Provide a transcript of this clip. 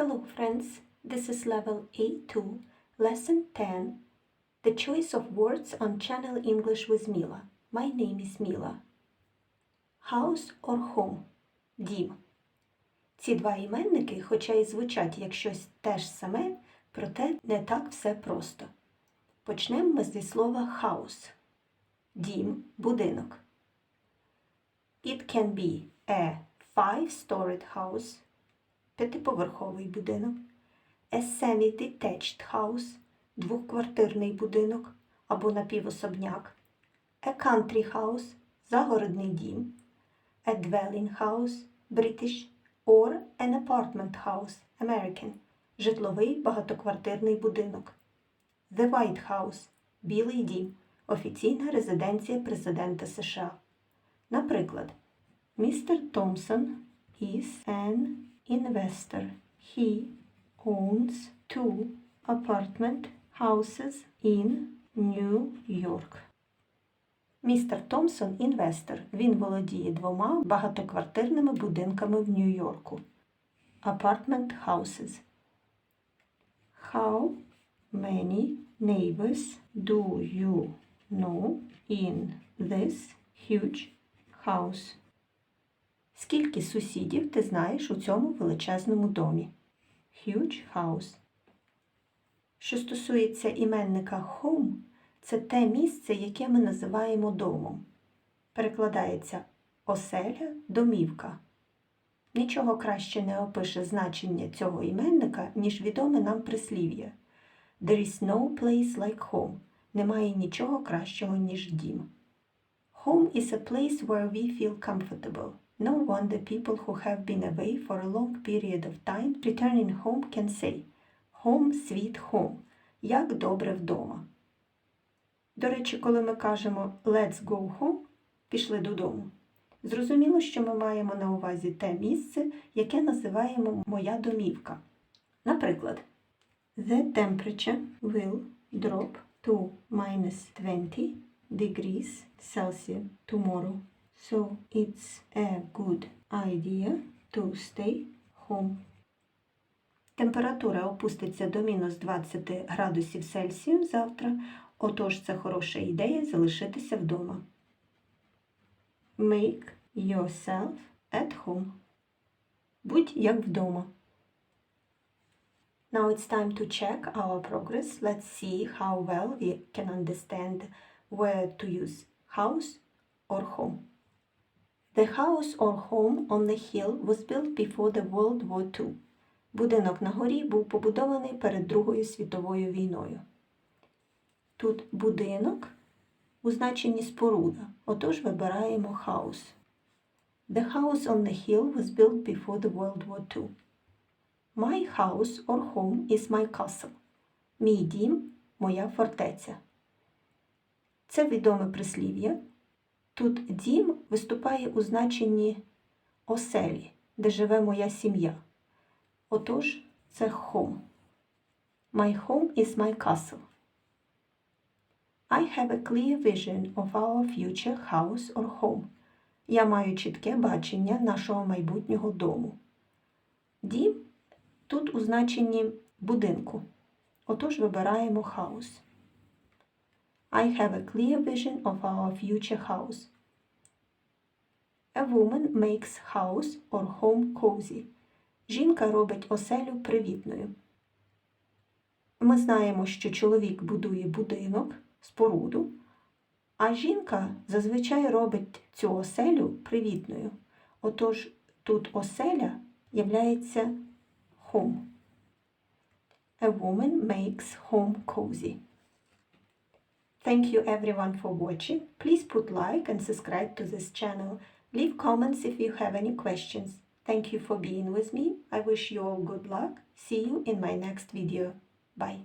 Hello, friends. This is level A2, lesson 10. The choice of words on Channel English with Mila. My name is Mila. House or home? Дім. Ці два іменники, хоча й звучать як щось те ж саме, проте не так все просто. Почнемо ми зі слова house. Дім, будинок. It can be a five-storied house, п'ятиповерховий будинок, a semi-detached house, двоквартирний будинок або напівособняк, a country house, загородний дім, a dwelling British, or an apartment house, American, житловий багатоквартирний будинок. The White House – Білий дім, офіційна резиденція президента США. Наприклад, Mr. Thompson is an investor. He owns two apartment houses in New York. Містер Томпсон інвестор. Він володіє двома багатоквартирними будинками в Нью-Йорку. Apartment houses. How many neighbors do you know in this huge house? Скільки сусідів ти знаєш у цьому величезному домі? Huge house. Що стосується іменника home, це те місце, яке ми називаємо домом. Перекладається оселя, домівка. Нічого краще не опише значення цього іменника, ніж відоме нам прислів'я. There is no place like home. Немає нічого кращого, ніж дім. Home is a place where we feel comfortable. No wonder people who have been away for a long period of time returning home can say Home sweet home. Як добре вдома. До речі, коли ми кажемо Let's go home, пішли додому. Зрозуміло, що ми маємо на увазі те місце, яке називаємо моя домівка. Наприклад, The temperature will drop to minus 20 degrees Celsius tomorrow. So it's a good idea to stay home. Температура опуститься до мінус 20 градусів Цельсію завтра, отож це хороша ідея залишитися вдома. Make yourself at home. Будь як вдома. Now it's time to check our progress. Let's see how well we can understand where to use house or home. The house or home on the hill was built before the World War II. Будинок на горі був побудований перед Другою світовою війною. Тут будинок у значенні споруда, отож вибираємо house. The house on the hill was built before the World War II. My house or home is my castle. Мій дім моя фортеця. Це відоме прислів'я. Тут дім виступає у значенні оселі, де живе моя сім'я. Отож, це home. My home is my castle. I have a clear vision of our future house or home. Я маю чітке бачення нашого майбутнього дому. Дім тут у значенні будинку. Отож вибираємо house. I have a clear vision of our future house. A woman makes house or home cozy. Жінка робить оселю привітною. Ми знаємо, що чоловік будує будинок, споруду, а жінка зазвичай робить цю оселю привітною. Отож тут оселя являється home. A woman makes home cozy. Thank you everyone for watching. Please put like and subscribe to this channel. Leave comments if you have any questions. Thank you for being with me. I wish you all good luck. See you in my next video. Bye.